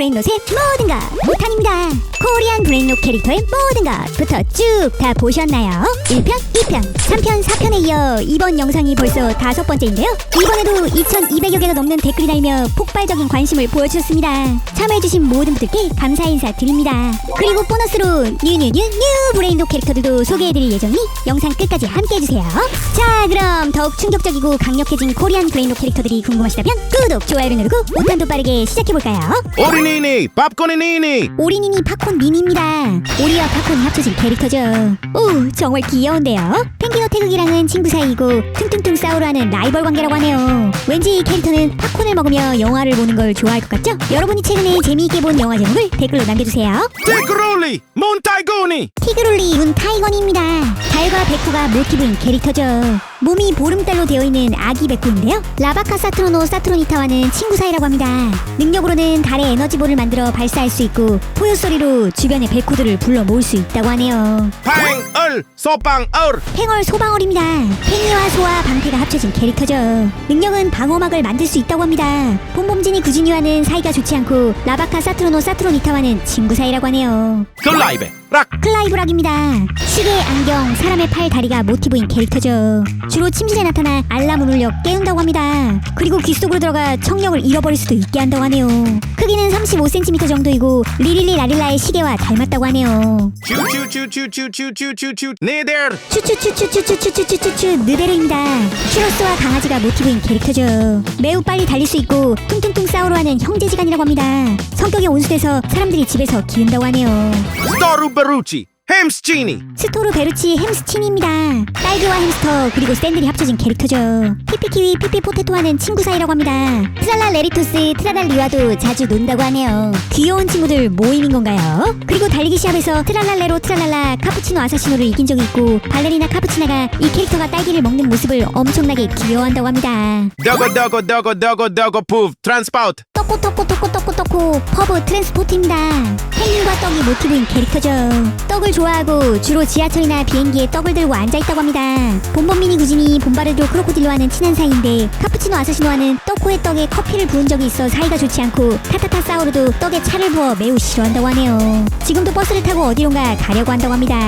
브레인롯의 것 못한입니다. 코리안 브레인롯 캐릭터의 모든 것부터 쭉 다 보셨나요? 1편, 2편, 3편, 4편에 이어 이번 영상이 벌써 다섯 번째인데요. 이번에도 2,200여 개가 넘는 댓글이 달며 폭발적인 관심을 보여주셨습니다. 참여해주신 모든 분들께 감사 인사 드립니다. 그리고 보너스로 뉴뉴뉴 뉴 브레인롯 캐릭터들도 소개해드릴 예정이니 영상 끝까지 함께해주세요. 자, 그럼 더욱 충격적이고 강력해진 코리안 브레인롯 캐릭터들이 궁금하시다면 구독, 좋아요를 누르고 못한도 빠르게 시작해볼까요? 오리 니니 팝콘이니니 오리니니 팝콘 미니입니다. 오리와 팝콘이 합쳐진 캐릭터죠. 오, 정말 귀여운데요? 펭귄호 태극이랑은 친구 사이이고 퉁퉁퉁 싸우러하는 라이벌 관계라고 하네요. 왠지 이 캐릭터는 팝콘을 먹으며 영화를 보는 걸 좋아할 것 같죠? 여러분이 최근에 재미있게 본 영화 제목을 댓글로 남겨주세요. 데크롤리 몬타이고니 티그롤리 문 타이건입니다. 달과 백구가 모티브인 캐릭터죠. 몸이 보름달로 되어 있는 아기 백구인데요. 라바카 사트로노 사트로니타와는 친구 사이라고 합니다. 능력으로는 달의 에너지볼을 만들어 발사할 수 있고 포효 소리로 주변의 백구들을 불러 모을 수 있다고 하네요. 팡얼 소빵얼 팽얼 소방얼입니다. 팽이와 소와 방패가 합쳐진 캐릭터죠. 능력은 방어막을 만들 수 있다고 합니다. 봄봄진이 구진이와는 사이가 좋지 않고 라바카 사트로노 사트로니타와는 친구 사이라고 하네요. 글라이베 락 클라이브 락입니다. 시계, 안경, 사람의 팔, 다리가 모티브인 캐릭터죠. 주로 침실에 나타나 알람 울려 깨운다고 합니다. 그리고 귀 속으로 들어가 청력을 잃어버릴 수도 있게 한다고 하네요. 크기는 35cm 정도이고 리릴리 라릴라의 시계와 닮았다고 하네요. 츄츄츄츄츄츄츄츄 네데르 추추추추추추추추추추 느데르입니다. 슈로스와 강아지가 모티브인 캐릭터죠. 매우 빨리 달릴 수 있고 퉁퉁퉁 싸우러 하는 형제지간이라고 합니다. 성격이 온순해서 사람들이 집에서 기른다고 하네요. 스토루베루치 햄스치니 스토르 베르치 햄스틴입니다. 딸기와 햄스터 그리고 샌들이 합쳐진 캐릭터죠. 피피키위 피피포테토와는 친구 사이라고 합니다. 트랄라 레리토스 트라달리와도 자주 논다고 하네요. 귀여운 친구들 모임인 건가요? 그리고 달리기 시합에서 트랄랄레로 트랄랄라 카푸치노 아사시노를 이긴 적이 있고 발레리나 카푸치나가 이 캐릭터가 딸기를 먹는 모습을 엄청나게 귀여워한다고 합니다. 더고 더고 더고 더고 더고 푸브 트랜스파우트 떡고 떡고 떡고 떡고 떡고 퍼브 트랜스포트입니다. 펭귄과 떡이 모티브인 캐릭터죠. 떡을 좋아하고 주로 지하철이나 비행기에 떡을 들고 앉아있다고 합니다. 본본미니 구진이 본바르도 크로코딜로와는 친한 사이인데 카푸치노 아사시노와는 떡코의 떡에 커피를 부은 적이 있어 사이가 좋지 않고 타타타 싸우르도 떡에 차를 부어 매우 싫어한다고 하네요. 지금도 버스를 타고 어디론가 가려고 한다고 합니다.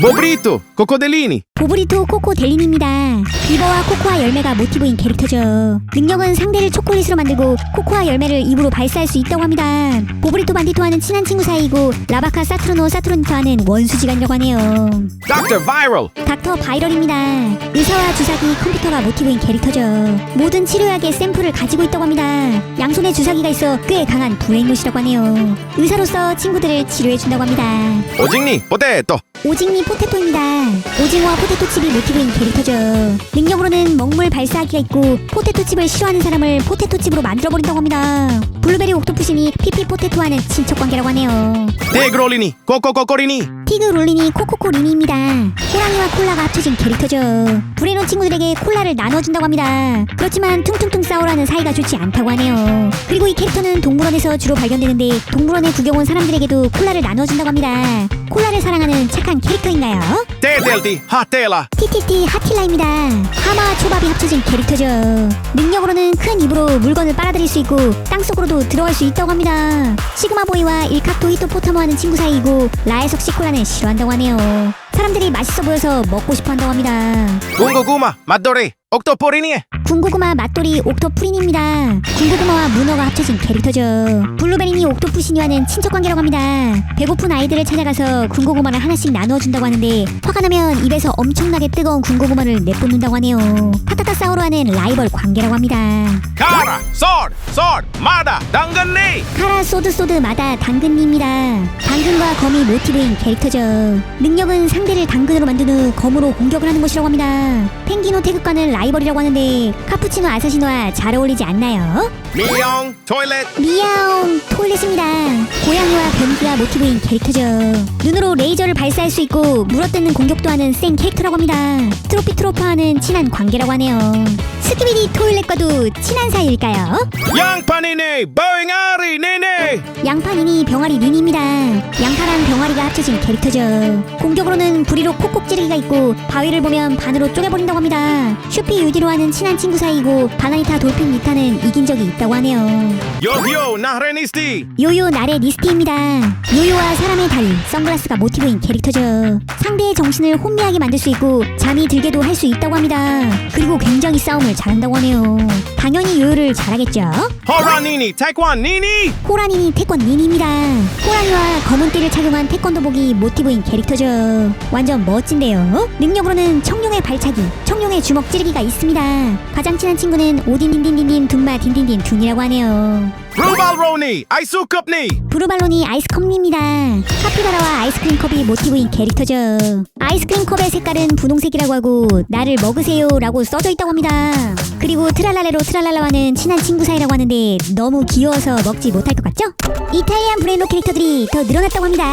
보브리토 코코델리니 보브리토 코코 델린입니다. 비버와 코코아 열매가 모티브인 캐릭터죠. 능력은 상대를 초콜릿으로 만들고 코코아 열매를 입으로 발사할 수 있다고 합니다. 보브리토 반디토와는 친한 친구 사이고 라바카 사트로노 사트로니타와는 원수 지간이라고 하네요. 닥터 바이럴 닥터 바이럴입니다. 의사와 주사기, 컴퓨터가 모티브인 캐릭터죠. 모든 치료약의 샘플을 가지고 있다고 합니다. 양손에 주사기가 있어 꽤 강한 브레인롯이라고 하네요. 의사로서 친구들을 치료해준다고 합니다. 오직니 포테토 오징니 포테토입니다. 오징어와 포테토 칩이 모티브인 캐릭터죠. 능력으로는 먹물 발사하기가 있고 포테토 칩을 싫어하는 사람을 포테토 칩으로 만들어버린다고 합니다. 블루베리 옥토푸신이 피피 포테토와는 친척 관계라고 하네요. 데그롤리니 코코코코리니 티그 롤린이 코코코 리니입니다. 호랑이와 콜라가 합쳐진 캐릭터죠. 브레노 친구들에게 콜라를 나눠준다고 합니다. 그렇지만 퉁퉁퉁 싸우라는 사이가 좋지 않다고 하네요. 그리고 이 캐릭터는 동물원에서 주로 발견되는데 동물원에 구경 온 사람들에게도 콜라를 나눠준다고 합니다. 콜라를 사랑하는 착한 캐릭터 인가요? 데델티 하텔라 TTT 하틸라입니다. 하마와 초밥이 합쳐진 캐릭터죠. 능력으로는 큰 입으로 물건을 빨아들일 수 있고 땅속으로도 들어갈 수 있다고 합니다. 시그마보이와 일카토 히토포타모하는 친구 사이이고 라에석 시코라는 싫어한다고 하네요. 사람들이 맛있어 보여서 먹고 싶어 한다고 합니다. 군고구마 맛도리 옥토포리니 군고구마 맛돌이 옥토프린입니다. 군고구마와 문어가 합쳐진 캐릭터죠. 블루베리니 옥토푸시니와는 친척 관계라고 합니다. 배고픈 아이들을 찾아가서 군고구마를 하나씩 나누어 준다고 하는데 화가 나면 입에서 엄청나게 뜨거운 군고구마를 내뿜는다고 하네요. 타타타 싸우러하는 라이벌 관계라고 합니다. 카라 쏠쏠 마다 당근니 카라 소드 소드 마다 당근입니다. 당근과 검이 모티브인 캐릭터죠. 능력은 상 대를 당근으로 만든 후 검으로 공격을 하는 것이라고 합니다. 펭귄호 태극과는 라이벌이라고 하는데 카푸치노 아사시노와 잘 어울리지 않나요? 미용 토일렛 미야옹 토일렛입니다. 고양이와 변기가 모티브인 캐릭터죠. 눈으로 레이저를 발사할 수 있고 물어뜯는 공격도 하는 센 캐릭터라고 합니다. 트로피 트로파와는 친한 관계라고 하네요. 스키비디 토일렛과도 친한 사이일까요? 양파니니 보잉아리 니니 양파니니 병아리 니니입니다. 양파랑 병아리가 합쳐진 캐릭터죠. 공격으로는 부리로 콕콕 찌르기가 있고 바위를 보면 반으로 쪼개버린다고 합니다. 슈피 유디로 하는 친한 친구 사이고 바나니타 돌핀 니타는 이긴 적이 있다고 하네요. Yo-yo, Nahrenisti! 요요 나레 니스티입니다. 요요와 사람의 다리, 선글라스가 모티브인 캐릭터죠. 상대의 정신을 혼미하게 만들 수 있고 잠이 들게도 할 수 있다고 합니다. 그리고 굉장히 싸움을 잘한다고 하네요. 당연히 요요를 잘하겠죠. Horanini, Taekwondo Nini! 호라니니 태권 니니입니다. 호라니와 검은 띠를 착용한 태권도복이 모티브인 캐릭터죠. 완전 멋진데요. 능력으로는 청룡의 발차기, 청룡의 주먹 찌르기가 있습니다. 가장 친한 친구는 오딘딘딘딘딘 둠마 딘딘딘 둔이라고 하네요. Rubalroni, Aisukupni! 브루발론이 아이스컵입니다. 카피바라와 아이스크림 컵이 모티브인 캐릭터죠. 아이스크림 컵의 색깔은 분홍색이라고 하고 나를 먹으세요라고 써져 있다고 합니다. 그리고 트랄랄레로 트랄랄라와는 친한 친구 사이라고 하는데 너무 귀여워서 먹지 못할 것 같죠? 이탈리안 브레인로 캐릭터들이 더 늘어났다고 합니다.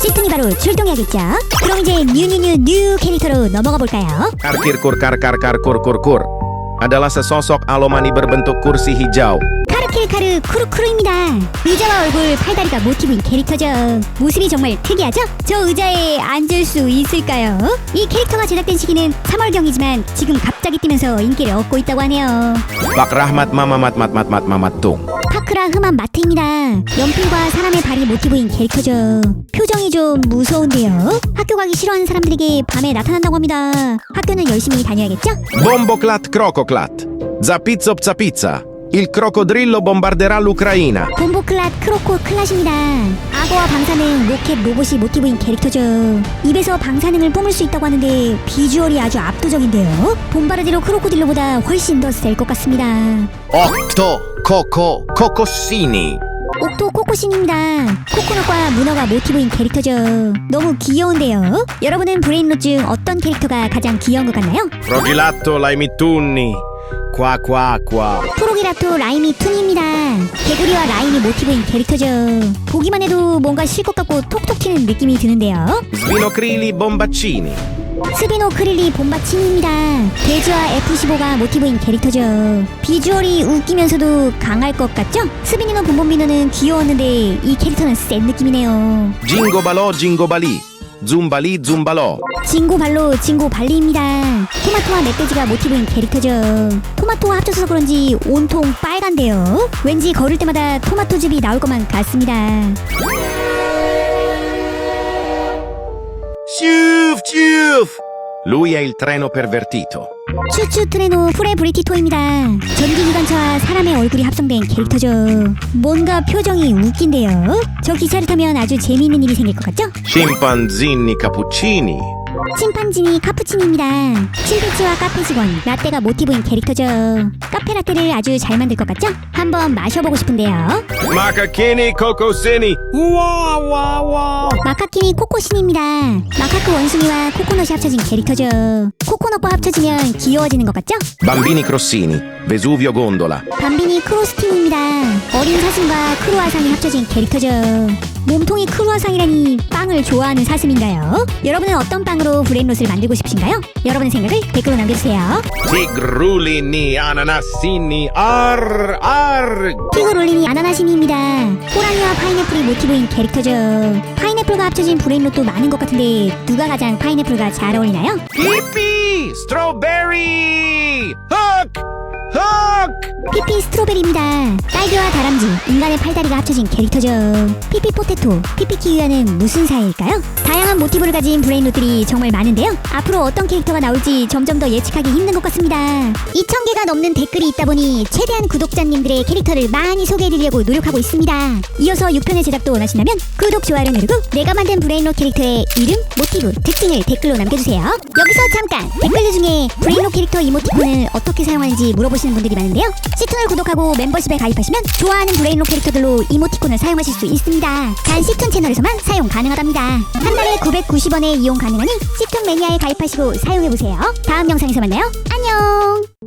시트니 바로 출동해야겠죠? 그럼 이제 뉴뉴뉴 뉴 캐릭터로 넘어가 볼까요? Karkir kur kar kar kar kur kur kur adalah sesosok alomani berbentuk kursi hijau. 카르키르카르 쿠루쿠루입니다. 의자와 얼굴, 팔다리가 모티브인 캐릭터죠. 모습이 정말 특이하죠? 저 의자에 앉을 수 있을까요? 이 캐릭터가 제작된 시기는 3월경이지만 지금 갑자기 뛰면서 인기를 얻고 있다고 하네요. Pak Rahmat Mamamat Mat Mat Mat Mamat Tung. 파크라 흠한 마트입니다. 연필과 사람의 발이 모티브인 캐릭터죠. 표정이 좀 무서운데요. 학교 가기 싫어하는 사람들에게 밤에 나타난다고 합니다. 학교는 열심히 다녀야겠죠? Zapizzop Zapizza. Il crocodrillo bombarderà l'Ucraina. 봄보클랏 크로코 클랏입니다. 악어와 방사능 로켓 로봇이 모티브인 캐릭터죠. 입에서 방사능을 뿜을 수 있다고 하는데 비주얼이 아주 압도적인데요. 봄바르디로 크로코딜로보다 훨씬 더 셀 것 같습니다. Octo Coco Cocossini. 옥토 코코신입니다. 코코넛과 문어가 모티브인 캐릭터죠. 너무 귀여운데요. 여러분은 브레인롯 중 어떤 캐릭터가 가장 귀여운 것 같나요? Frogilatto Laimittunni. Qua qua qua. 프 로기라토 라임이 툰입니다. 개구리와 라임이 모티브인 캐릭터죠. 보기만 해도 뭔가 쉴것 같고 톡톡 튀는 느낌이 드는데요. Bombaccini. 스비노 크릴리 본바친입니다. 돼지와 F15가 모티브인 캐릭터죠. 비주얼이 웃기면서도 강할 것 같죠? 스비니노 본본비노는 귀여웠는데 이 캐릭터는 센 느낌이네요. Gingobalò Gingobali. Zumbali Zumbalò. 징고 발로 징고 발리입니다. 토마토와 멧돼지가 모티브인 캐릭터죠. 토마토와 합쳐서 그런지 온통 빨간데요. 왠지 걸을 때마다 토마토 즙이 나올 것만 같습니다. Ciuf ciuf. Lui è il treno pervertito. 추추 트레노 프레 브리티토입니다. 전기기관차와 사람의 얼굴이 합성된 캐릭터죠. 뭔가 표정이 웃긴데요. 저 기차를 타면 아주 재미있는 일이 생길 것 같죠? Cappuccini. 침판지니 카푸치니입니다. 침팬지와 카페 직원, 라떼가 모티브인 캐릭터죠. 카페 라떼를 아주 잘 만들 것 같죠? 한번 마셔보고 싶은데요. Macachini Cocosini. Wow wow wow. 마카키니 코코신입니다. 마카크 원숭이와 코코넛이 합쳐진 캐릭터죠. 코코넛과 합쳐지면 귀여워지는 것 같죠? Bambini Crossini. Vesuvio Gondola. 밤비니 크로스틴입니다. 어린 사슴과 크루아상이 합쳐진 캐릭터죠. 몸통이 크루아상이라니 빵을 좋아하는 사슴인가요? 여러분은 어떤 빵으로 브레인롯을 만들고 싶으신가요? 여러분의 생각을 댓글로 남겨주세요. Ananassini. Ar ar. 티그롤린이 아나나신입니다. 호랑이와 파인애플이 모티브인 캐릭터죠. 파인애플과 합쳐진 브레인롯도 많은 것 같은데 누가 가장 파인애플과 잘 어울리나요? Strawberry. Hook. Hook. 피피 스트로베리입니다. 딸기와 다람쥐, 인간의 팔다리가 합쳐진 캐릭터죠. 피피 포테토, 피피 키위와는 무슨 사이일까요? 다양한 모티브를 가진 브레인 롯들이 정말 많은데요. 앞으로 어떤 캐릭터가 나올지 점점 더 예측하기 힘든 것 같습니다. 2,000개가 넘는 댓글이 있다 보니 최대한 구독자님들의 캐릭터를 많이 소개해드리려고 노력하고 있습니다. 이어서 6편의 제작도 원하신다면 구독, 좋아요를 누르고 내가 만든 브레인 롯 캐릭터의 이름, 모티브, 특징을 댓글로 남겨주세요. 여기서 잠깐! 댓글들 중에 브레인 롯 캐릭터 이모티콘을 어떻게 사용하는지 물어보시는 분들이 많은데요. 시툰을 구독하고 멤버십에 가입하시면 좋아하는 브레인롯 캐릭터들로 이모티콘을 사용하실 수 있습니다. 단 시툰 채널에서만 사용 가능하답니다. 한 달에 990원에 이용 가능하니 시툰 매니아에 가입하시고 사용해보세요. 다음 영상에서 만나요. 안녕!